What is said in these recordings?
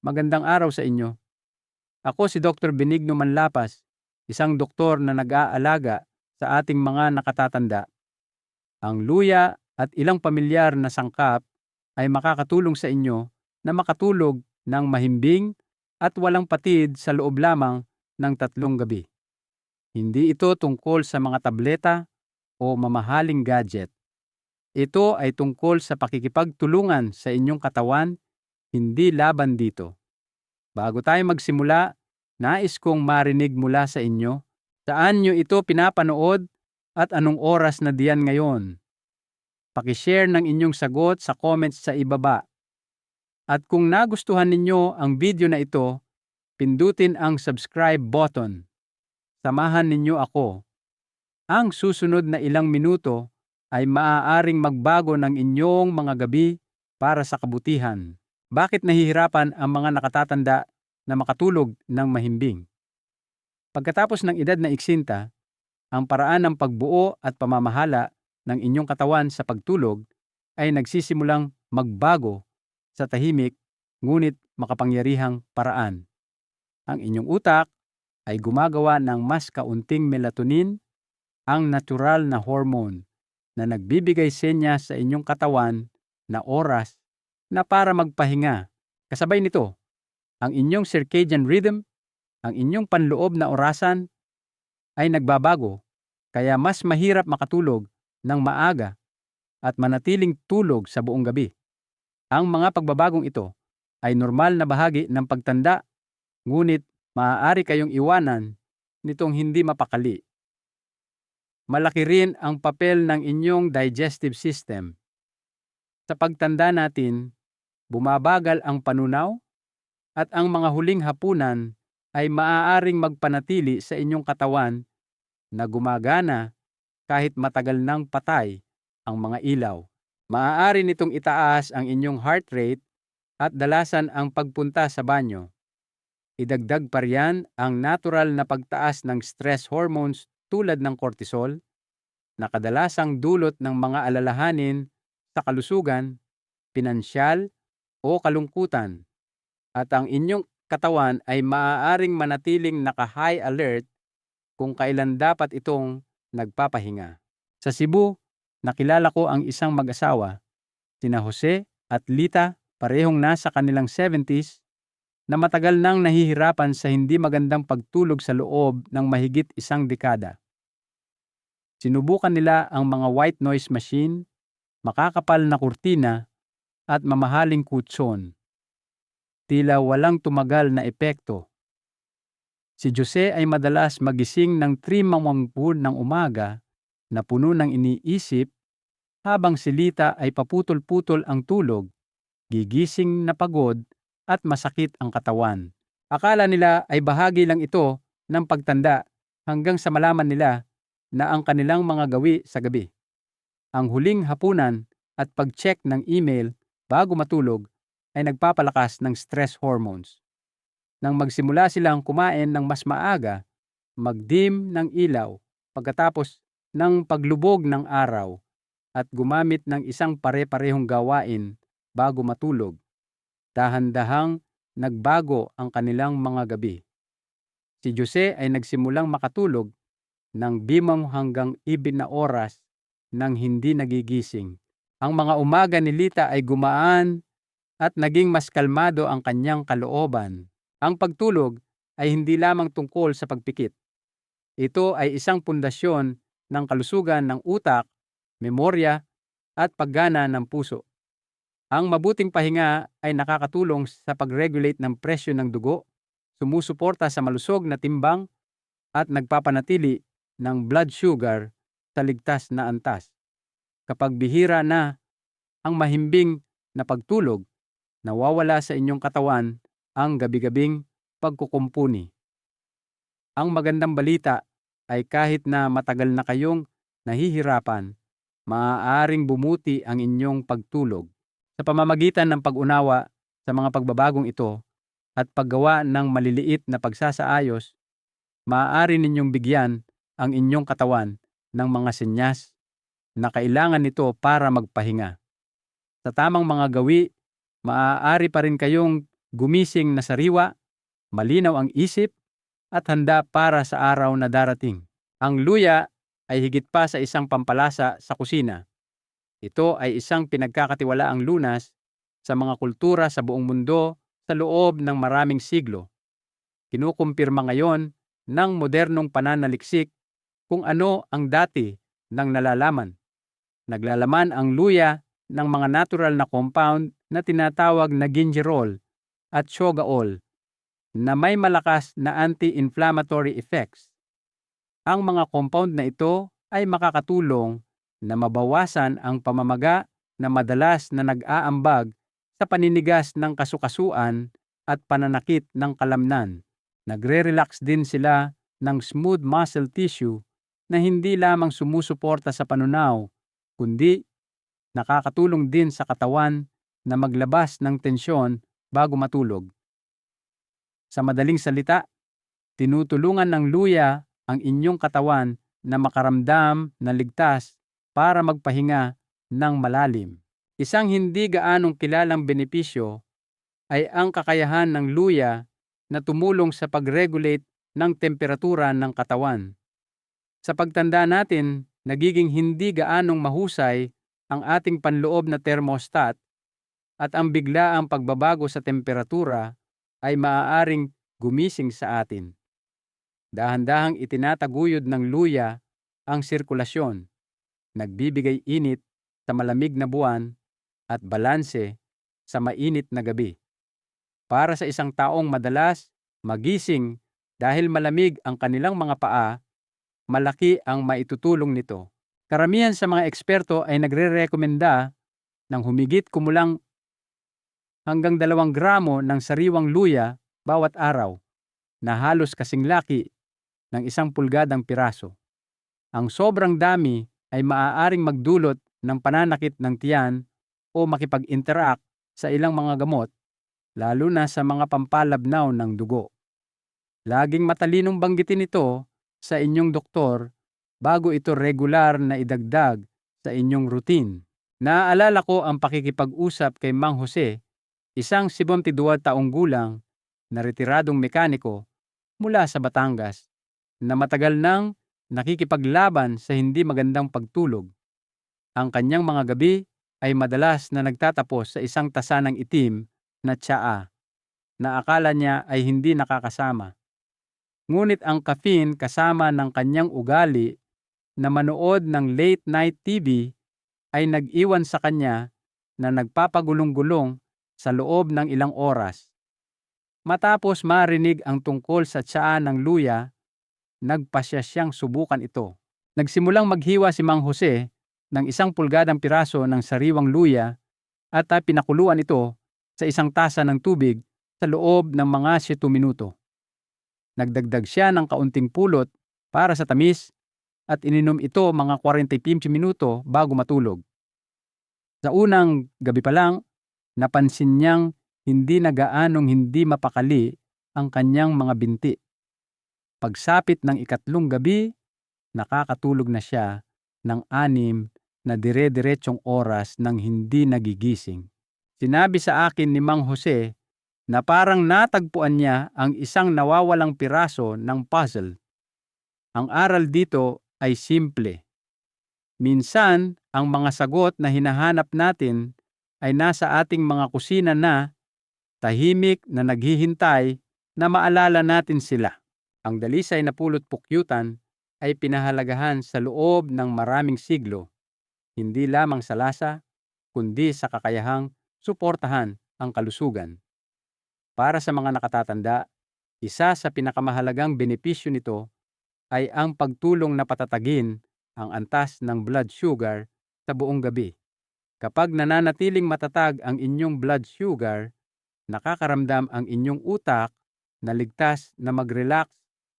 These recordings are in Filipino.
Magandang araw sa inyo. Ako si Dr. Benigno Manlapas, isang doktor na nag-aalaga sa ating mga nakatatanda. Ang luya at ilang pamilyar na sangkap ay makakatulong sa inyo na makatulog ng mahimbing at walang patid sa loob lamang ng tatlong gabi. Hindi ito tungkol sa mga tableta o mamahaling gadget. Ito ay tungkol sa pakikipagtulungan sa inyong katawan, hindi laban dito. Bago tayo magsimula, nais kong marinig mula sa inyo saan nyo ito pinapanood at anong oras na diyan ngayon. Pakishare ng inyong sagot sa comments sa ibaba. At kung nagustuhan ninyo ang video na ito, pindutin ang subscribe button. Samahan ninyo ako. Ang susunod na ilang minuto ay maaaring magbago ng inyong mga gabi para sa kabutihan. Bakit nahihirapan ang mga nakatatanda na makatulog ng mahimbing? Pagkatapos ng edad na iksinta, ang paraan ng pagbuo at pamamahala ng inyong katawan sa pagtulog ay nagsisimulang magbago sa tahimik ngunit makapangyarihang paraan. Ang inyong utak ay gumagawa ng mas kaunting melatonin, ang natural na hormone na nagbibigay senya sa inyong katawan na oras na para magpahinga. Kasabay nito, ang inyong circadian rhythm, ang inyong panloob na orasan ay nagbabago kaya mas mahirap makatulog ng maaga at manatiling tulog sa buong gabi. Ang mga pagbabagong ito ay normal na bahagi ng pagtanda, ngunit maaari kayong iwanan nitong hindi mapakali malaki rin ang papel ng inyong digestive system. Sa pagtanda natin, bumabagal ang panunaw at ang mga huling hapunan ay maaaring magpanatili sa inyong katawan na gumagana kahit matagal nang patay ang mga ilaw. Maaari nitong itaas ang inyong heart rate at dalasan ang pagpunta sa banyo. Idagdag pa riyan ang natural na pagtaas ng stress hormones tulad ng cortisol, na kadalasang dulot ng mga alalahanin sa kalusugan, pinansyal o kalungkutan, at ang inyong katawan ay maaaring manatiling naka-high alert kung kailan dapat itong nagpapahinga. Sa Cebu, nakilala ko ang isang mag-asawa, sina Jose at Lita, parehong nasa kanilang 70s, na matagal nang nahihirapan sa hindi magandang pagtulog sa loob ng mahigit isang dekada. Sinubukan nila ang mga white noise machine, makakapal na kurtina, at mamahaling kutson. Tila walang tumagal na epekto. Si Jose ay madalas magising ng trimamangpun ng umaga na puno ng iniisip habang si Lita ay paputol-putol ang tulog, gigising na pagod at masakit ang katawan. Akala nila ay bahagi lang ito ng pagtanda hanggang sa malaman nila na ang kanilang mga gawi sa gabi. Ang huling hapunan at pag-check ng email bago matulog ay nagpapalakas ng stress hormones. Nang magsimula silang kumain ng mas maaga, magdim ng ilaw pagkatapos ng paglubog ng araw at gumamit ng isang pare-parehong gawain bago matulog dahan-dahang nagbago ang kanilang mga gabi. Si Jose ay nagsimulang makatulog ng bimang hanggang ibin na oras nang hindi nagigising. Ang mga umaga ni Lita ay gumaan at naging mas kalmado ang kanyang kalooban. Ang pagtulog ay hindi lamang tungkol sa pagpikit. Ito ay isang pundasyon ng kalusugan ng utak, memorya, at paggana ng puso. Ang mabuting pahinga ay nakakatulong sa pag-regulate ng presyo ng dugo, sumusuporta sa malusog na timbang, at nagpapanatili ng blood sugar sa ligtas na antas. Kapag bihira na ang mahimbing na pagtulog, nawawala sa inyong katawan ang gabi-gabing pagkukumpuni. Ang magandang balita ay kahit na matagal na kayong nahihirapan, maaaring bumuti ang inyong pagtulog sa pamamagitan ng pag-unawa sa mga pagbabagong ito at paggawa ng maliliit na pagsasaayos, maaari ninyong bigyan ang inyong katawan ng mga senyas na kailangan nito para magpahinga. Sa tamang mga gawi, maaari pa rin kayong gumising na sariwa, malinaw ang isip, at handa para sa araw na darating. Ang luya ay higit pa sa isang pampalasa sa kusina. Ito ay isang pinagkakatiwalaang lunas sa mga kultura sa buong mundo sa loob ng maraming siglo. Kinukumpirma ngayon ng modernong pananaliksik kung ano ang dati ng nalalaman. Naglalaman ang luya ng mga natural na compound na tinatawag na gingerol at shogaol na may malakas na anti-inflammatory effects. Ang mga compound na ito ay makakatulong na mabawasan ang pamamaga na madalas na nag-aambag sa paninigas ng kasukasuan at pananakit ng kalamnan. Nagre-relax din sila ng smooth muscle tissue na hindi lamang sumusuporta sa panunaw, kundi nakakatulong din sa katawan na maglabas ng tensyon bago matulog. Sa madaling salita, tinutulungan ng luya ang inyong katawan na makaramdam na ligtas para magpahinga ng malalim. Isang hindi gaanong kilalang benepisyo ay ang kakayahan ng luya na tumulong sa pag-regulate ng temperatura ng katawan. Sa pagtanda natin, nagiging hindi gaanong mahusay ang ating panloob na thermostat at ang biglaang pagbabago sa temperatura ay maaaring gumising sa atin. Dahan-dahang itinataguyod ng luya ang sirkulasyon, nagbibigay init sa malamig na buwan at balanse sa mainit na gabi. Para sa isang taong madalas magising dahil malamig ang kanilang mga paa, malaki ang maitutulong nito. Karamihan sa mga eksperto ay nagre-rekomenda ng humigit kumulang hanggang dalawang gramo ng sariwang luya bawat araw na halos kasing laki ng isang pulgadang piraso. Ang sobrang dami ay maaaring magdulot ng pananakit ng tiyan o makipag-interact sa ilang mga gamot, lalo na sa mga pampalabnaw ng dugo. Laging matalinong banggitin ito sa inyong doktor bago ito regular na idagdag sa inyong routine. Naaalala ko ang pakikipag-usap kay Mang Jose, isang 72 taong gulang na retiradong mekaniko mula sa Batangas na matagal nang nakikipaglaban sa hindi magandang pagtulog. Ang kanyang mga gabi ay madalas na nagtatapos sa isang tasa ng itim na tsaa na akala niya ay hindi nakakasama. Ngunit ang caffeine kasama ng kanyang ugali na manood ng late night TV ay nag-iwan sa kanya na nagpapagulong-gulong sa loob ng ilang oras Matapos marinig ang tungkol sa tsaa ng luya, nagpasya siyang subukan ito. Nagsimulang maghiwa si Mang Jose ng isang pulgadang piraso ng sariwang luya at pinakuluan ito sa isang tasa ng tubig sa loob ng mga 7 minuto. Nagdagdag siya ng kaunting pulot para sa tamis at ininom ito mga 45 minuto bago matulog. Sa unang gabi pa lang, napansin niyang hindi na gaanong hindi mapakali ang kanyang mga binti. Pagsapit ng ikatlong gabi, nakakatulog na siya ng anim na dire-diretsyong oras nang hindi nagigising. Sinabi sa akin ni Mang Jose na parang natagpuan niya ang isang nawawalang piraso ng puzzle. Ang aral dito ay simple. Minsan, ang mga sagot na hinahanap natin ay nasa ating mga kusina na tahimik na naghihintay na maalala natin sila. Ang dalisay na pulot pukyutan ay pinahalagahan sa loob ng maraming siglo, hindi lamang sa lasa, kundi sa kakayahang suportahan ang kalusugan. Para sa mga nakatatanda, isa sa pinakamahalagang benepisyo nito ay ang pagtulong na patatagin ang antas ng blood sugar sa buong gabi. Kapag nananatiling matatag ang inyong blood sugar, nakakaramdam ang inyong utak na ligtas na mag-relax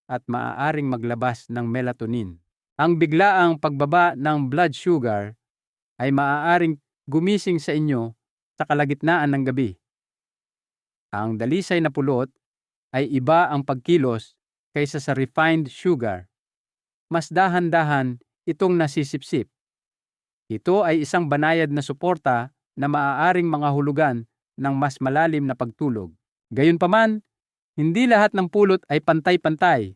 at maaaring maglabas ng melatonin. Ang biglaang pagbaba ng blood sugar ay maaaring gumising sa inyo sa kalagitnaan ng gabi. Ang dalisay na pulot ay iba ang pagkilos kaysa sa refined sugar. Mas dahan-dahan itong nasisipsip. Ito ay isang banayad na suporta na maaaring mga hulugan ng mas malalim na pagtulog. Gayunpaman, hindi lahat ng pulot ay pantay-pantay.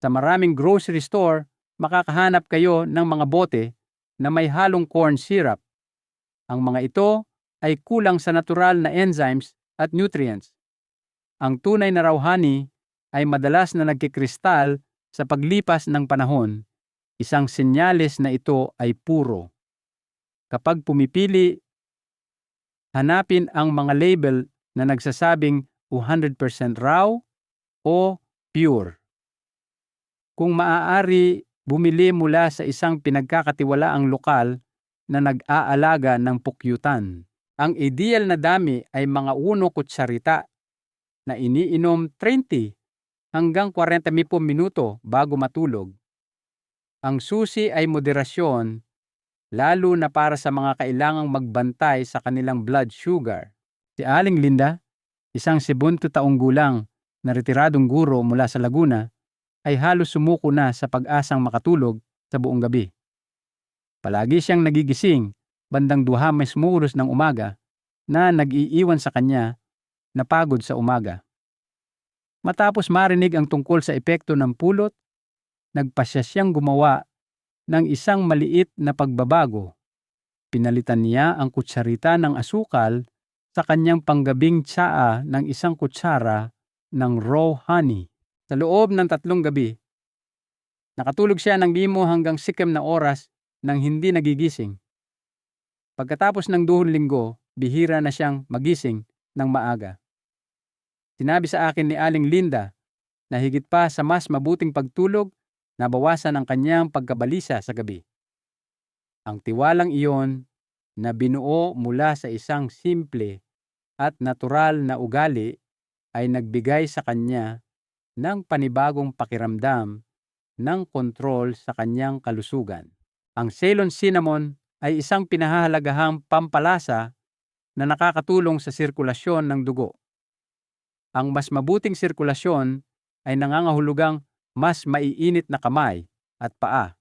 Sa maraming grocery store, makakahanap kayo ng mga bote na may halong corn syrup. Ang mga ito ay kulang sa natural na enzymes at nutrients. Ang tunay na raw honey ay madalas na nagkikristal sa paglipas ng panahon. Isang senyales na ito ay puro. Kapag pumipili, hanapin ang mga label na nagsasabing 100% raw o pure. Kung maaari, bumili mula sa isang pinagkakatiwalaang lokal na nag-aalaga ng pukyutan. Ang ideal na dami ay mga uno kutsarita na iniinom 30 hanggang 40 minuto bago matulog. Ang susi ay moderasyon lalo na para sa mga kailangang magbantay sa kanilang blood sugar. Si Aling Linda, isang 70 taong gulang na retiradong guro mula sa Laguna, ay halos sumuko na sa pag-asang makatulog sa buong gabi. Palagi siyang nagigising bandang duha sumuros ng umaga na nag-iiwan sa kanya na pagod sa umaga. Matapos marinig ang tungkol sa epekto ng pulot, nagpasya siyang gumawa ng isang maliit na pagbabago. Pinalitan niya ang kutsarita ng asukal sa kanyang panggabing tsaa ng isang kutsara ng raw honey. Sa loob ng tatlong gabi, nakatulog siya ng limo hanggang sikem na oras nang hindi nagigising. Pagkatapos ng duhon linggo, bihira na siyang magising ng maaga. Sinabi sa akin ni Aling Linda na higit pa sa mas mabuting pagtulog, nabawasan ang kanyang pagkabalisa sa gabi. Ang tiwalang iyon na binuo mula sa isang simple at natural na ugali ay nagbigay sa kanya ng panibagong pakiramdam ng kontrol sa kanyang kalusugan. Ang Ceylon cinnamon ay isang pinahahalagahang pampalasa na nakakatulong sa sirkulasyon ng dugo. Ang mas mabuting sirkulasyon ay nangangahulugang mas maiinit na kamay at paa,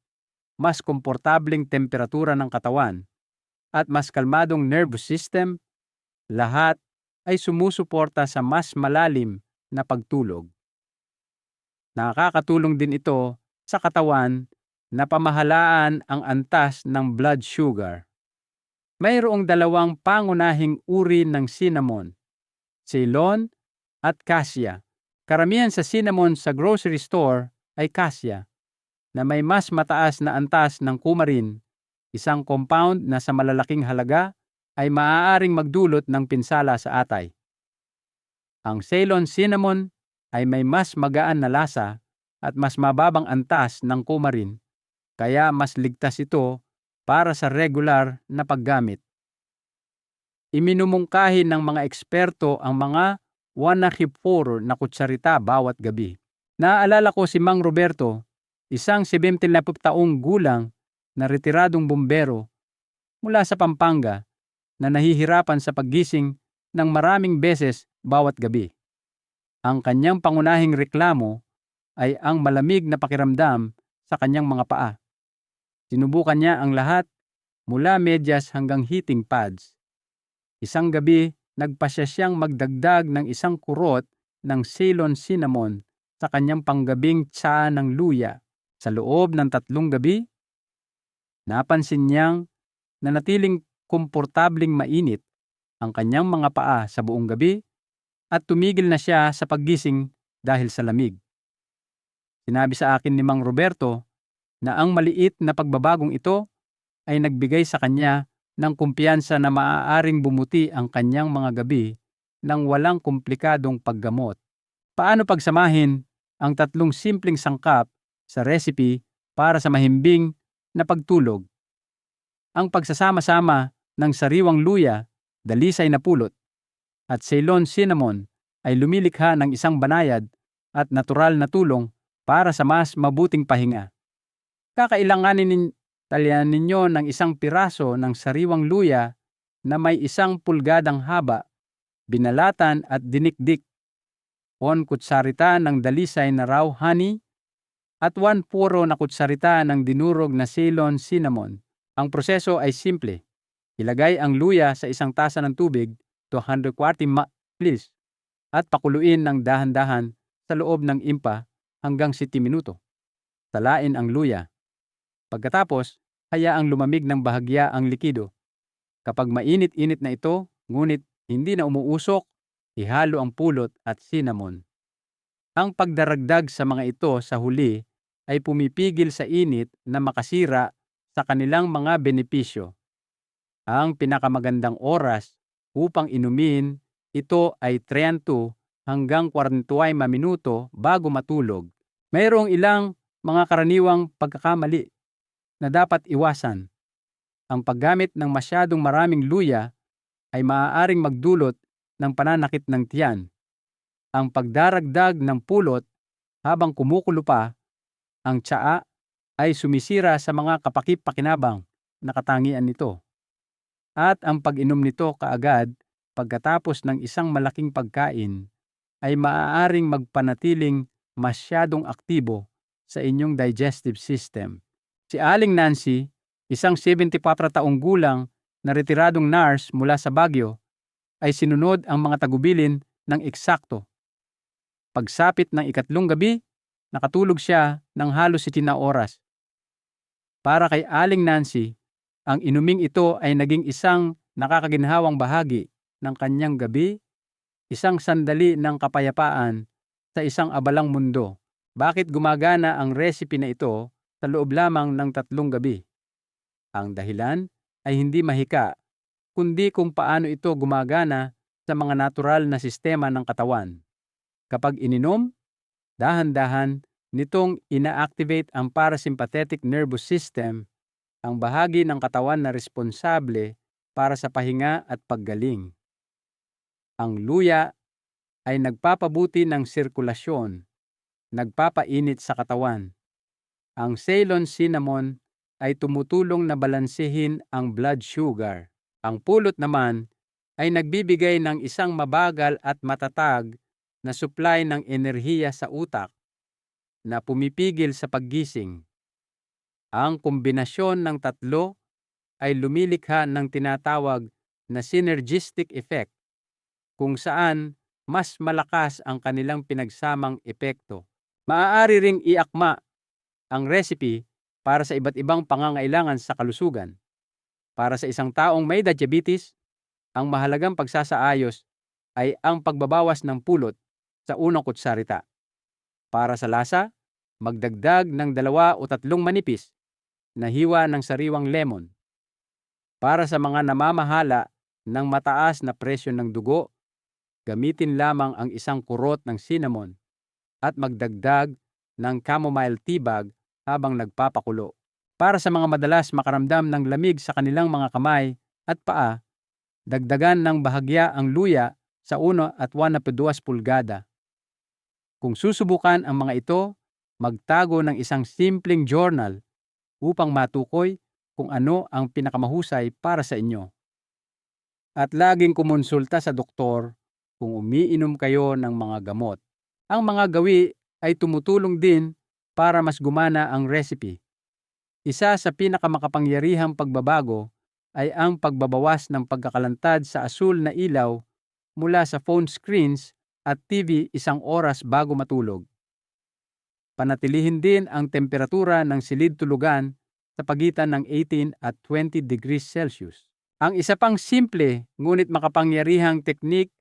mas komportabling temperatura ng katawan, at mas kalmadong nervous system, lahat ay sumusuporta sa mas malalim na pagtulog. Nakakatulong din ito sa katawan na pamahalaan ang antas ng blood sugar. Mayroong dalawang pangunahing uri ng cinnamon, Ceylon at Cassia. Karamihan sa cinnamon sa grocery store ay Cassia, na may mas mataas na antas ng kumarin, isang compound na sa malalaking halaga ay maaaring magdulot ng pinsala sa atay. Ang Ceylon cinnamon ay may mas magaan na lasa at mas mababang antas ng kumarin, kaya mas ligtas ito para sa regular na paggamit. Iminumungkahi ng mga eksperto ang mga 104 na kutsarita bawat gabi. Naaalala ko si Mang Roberto, isang 70 taong gulang na retiradong bumbero mula sa Pampanga na nahihirapan sa paggising ng maraming beses bawat gabi. Ang kanyang pangunahing reklamo ay ang malamig na pakiramdam sa kanyang mga paa. Sinubukan niya ang lahat mula medyas hanggang heating pads. Isang gabi, nagpasya siyang magdagdag ng isang kurot ng Ceylon cinnamon sa kanyang panggabing tsa ng luya. Sa loob ng tatlong gabi, napansin niyang nanatiling komportabling mainit ang kanyang mga paa sa buong gabi at tumigil na siya sa paggising dahil sa lamig. Sinabi sa akin ni Mang Roberto na ang maliit na pagbabagong ito ay nagbigay sa kanya ng kumpiyansa na maaaring bumuti ang kanyang mga gabi ng walang komplikadong paggamot. Paano pagsamahin ang tatlong simpleng sangkap sa recipe para sa mahimbing na pagtulog? Ang pagsasama-sama ng sariwang luya, dalisay na pulot, at Ceylon cinnamon ay lumilikha ng isang banayad at natural na tulong para sa mas mabuting pahinga. Kakailanganin nin talyan ninyo ng isang piraso ng sariwang luya na may isang pulgadang haba, binalatan at dinikdik, 1 kutsarita ng dalisay na raw honey, at 1 puro na kutsarita ng dinurog na Ceylon cinnamon. Ang proseso ay simple. Ilagay ang luya sa isang tasa ng tubig to 140 ma- please. at pakuluin ng dahan-dahan sa loob ng impa hanggang 7 minuto. Salain ang luya. Pagkatapos, hayaang lumamig ng bahagya ang likido. Kapag mainit-init na ito, ngunit hindi na umuusok, ihalo ang pulot at cinnamon. Ang pagdaragdag sa mga ito sa huli ay pumipigil sa init na makasira sa kanilang mga benepisyo. Ang pinakamagandang oras upang inumin ito ay 30 hanggang 45 minuto bago matulog. Mayroong ilang mga karaniwang pagkakamali na dapat iwasan. Ang paggamit ng masyadong maraming luya ay maaaring magdulot ng pananakit ng tiyan. Ang pagdaragdag ng pulot habang kumukulo pa ang tsaa ay sumisira sa mga kapakip-pakinabang na katangian nito. At ang pag-inom nito kaagad pagkatapos ng isang malaking pagkain ay maaaring magpanatiling masyadong aktibo sa inyong digestive system. Si Aling Nancy, isang 74 taong gulang na retiradong nurse mula sa Baguio, ay sinunod ang mga tagubilin ng eksakto. Pagsapit ng ikatlong gabi, nakatulog siya ng halos 7 na oras. Para kay Aling Nancy, ang inuming ito ay naging isang nakakaginhawang bahagi ng kanyang gabi, isang sandali ng kapayapaan sa isang abalang mundo. Bakit gumagana ang recipe na ito sa loob lamang ng tatlong gabi? Ang dahilan ay hindi mahika, kundi kung paano ito gumagana sa mga natural na sistema ng katawan. Kapag ininom, dahan-dahan nitong ina-activate ang parasympathetic nervous system, ang bahagi ng katawan na responsable para sa pahinga at paggaling. Ang luya ay nagpapabuti ng sirkulasyon, nagpapainit sa katawan. Ang Ceylon cinnamon ay tumutulong na balansehin ang blood sugar. Ang pulot naman ay nagbibigay ng isang mabagal at matatag na supply ng enerhiya sa utak na pumipigil sa paggising. Ang kombinasyon ng tatlo ay lumilikha ng tinatawag na synergistic effect kung saan mas malakas ang kanilang pinagsamang epekto. Maaari ring iakma ang recipe para sa iba't ibang pangangailangan sa kalusugan. Para sa isang taong may diabetes, ang mahalagang pagsasaayos ay ang pagbabawas ng pulot sa unang kutsarita. Para sa lasa, magdagdag ng dalawa o tatlong manipis na hiwa ng sariwang lemon. Para sa mga namamahala ng mataas na presyo ng dugo gamitin lamang ang isang kurot ng cinnamon at magdagdag ng chamomile tea bag habang nagpapakulo. Para sa mga madalas makaramdam ng lamig sa kanilang mga kamay at paa, dagdagan ng bahagya ang luya sa 1 at 1 pulgada. Kung susubukan ang mga ito, magtago ng isang simpleng journal upang matukoy kung ano ang pinakamahusay para sa inyo. At laging kumonsulta sa doktor kung umiinom kayo ng mga gamot. Ang mga gawi ay tumutulong din para mas gumana ang recipe. Isa sa pinakamakapangyarihang pagbabago ay ang pagbabawas ng pagkakalantad sa asul na ilaw mula sa phone screens at TV isang oras bago matulog. Panatilihin din ang temperatura ng silid tulugan sa pagitan ng 18 at 20 degrees Celsius. Ang isa pang simple ngunit makapangyarihang teknik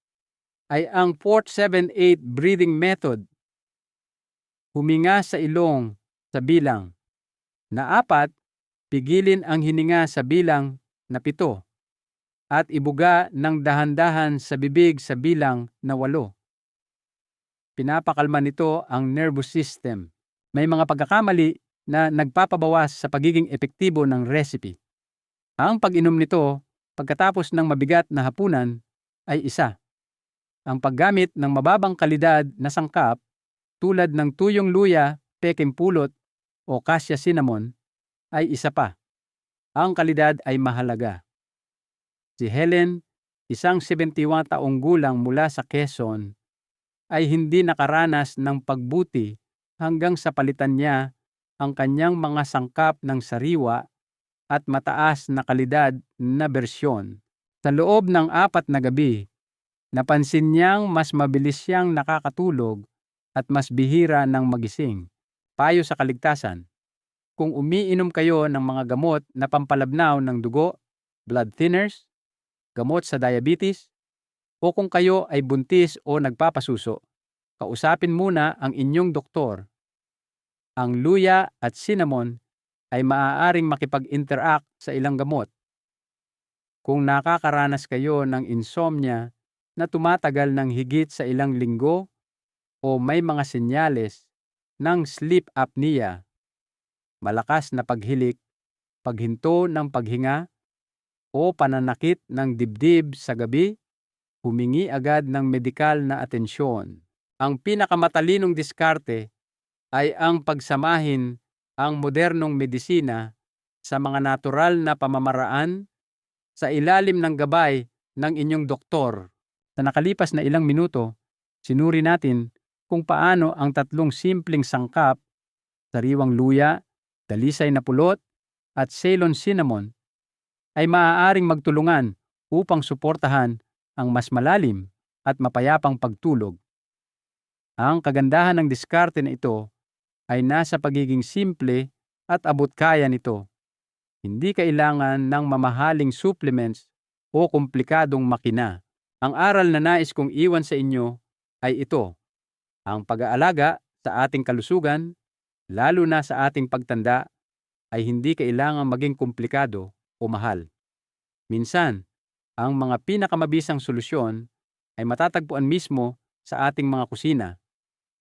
ay ang 478 breathing method. Huminga sa ilong sa bilang. Na apat, pigilin ang hininga sa bilang na pito. At ibuga ng dahan-dahan sa bibig sa bilang na walo. Pinapakalma nito ang nervous system. May mga pagkakamali na nagpapabawas sa pagiging epektibo ng recipe. Ang pag-inom nito pagkatapos ng mabigat na hapunan ay isa ang paggamit ng mababang kalidad na sangkap tulad ng tuyong luya, peking pulot o cassia cinnamon ay isa pa. Ang kalidad ay mahalaga. Si Helen, isang 71 taong gulang mula sa Quezon, ay hindi nakaranas ng pagbuti hanggang sa palitan niya ang kanyang mga sangkap ng sariwa at mataas na kalidad na bersyon. Sa loob ng apat na gabi, Napansin niyang mas mabilis siyang nakakatulog at mas bihira ng magising. Payo sa kaligtasan. Kung umiinom kayo ng mga gamot na pampalabnaw ng dugo, blood thinners, gamot sa diabetes, o kung kayo ay buntis o nagpapasuso, kausapin muna ang inyong doktor. Ang luya at cinnamon ay maaaring makipag-interact sa ilang gamot. Kung nakakaranas kayo ng insomnia na tumatagal ng higit sa ilang linggo o may mga senyales ng sleep apnea, malakas na paghilik, paghinto ng paghinga, o pananakit ng dibdib sa gabi, humingi agad ng medikal na atensyon. Ang pinakamatalinong diskarte ay ang pagsamahin ang modernong medisina sa mga natural na pamamaraan sa ilalim ng gabay ng inyong doktor. Sa nakalipas na ilang minuto, sinuri natin kung paano ang tatlong simpleng sangkap, sariwang luya, dalisay na pulot, at Ceylon cinnamon ay maaaring magtulungan upang suportahan ang mas malalim at mapayapang pagtulog. Ang kagandahan ng diskarte na ito ay nasa pagiging simple at abot kaya nito. Hindi kailangan ng mamahaling supplements o komplikadong makina. Ang aral na nais kong iwan sa inyo ay ito. Ang pag-aalaga sa ating kalusugan, lalo na sa ating pagtanda, ay hindi kailangan maging komplikado o mahal. Minsan, ang mga pinakamabisang solusyon ay matatagpuan mismo sa ating mga kusina.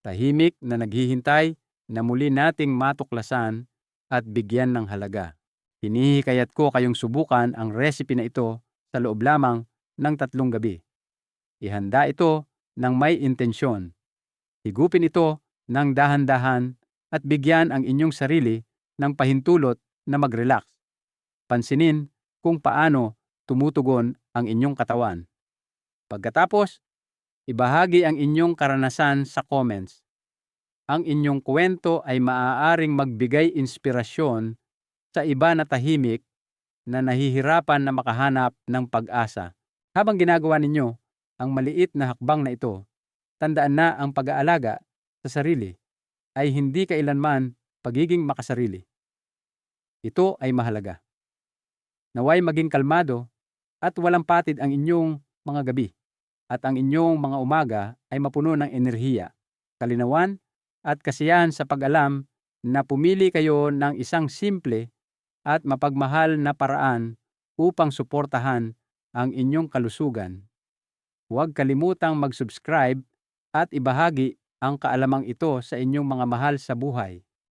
Tahimik na naghihintay na muli nating matuklasan at bigyan ng halaga. Hinihikayat ko kayong subukan ang recipe na ito sa loob lamang ng tatlong gabi. Ihanda ito ng may intensyon. Higupin ito ng dahan-dahan at bigyan ang inyong sarili ng pahintulot na mag-relax. Pansinin kung paano tumutugon ang inyong katawan. Pagkatapos, ibahagi ang inyong karanasan sa comments. Ang inyong kwento ay maaaring magbigay inspirasyon sa iba na tahimik na nahihirapan na makahanap ng pag-asa. Habang ginagawa ninyo ang maliit na hakbang na ito, tandaan na ang pag-aalaga sa sarili ay hindi kailanman pagiging makasarili. Ito ay mahalaga. Naway maging kalmado at walang patid ang inyong mga gabi at ang inyong mga umaga ay mapuno ng enerhiya, kalinawan at kasiyahan sa pag-alam na pumili kayo ng isang simple at mapagmahal na paraan upang suportahan ang inyong kalusugan. Huwag kalimutang mag-subscribe at ibahagi ang kaalamang ito sa inyong mga mahal sa buhay.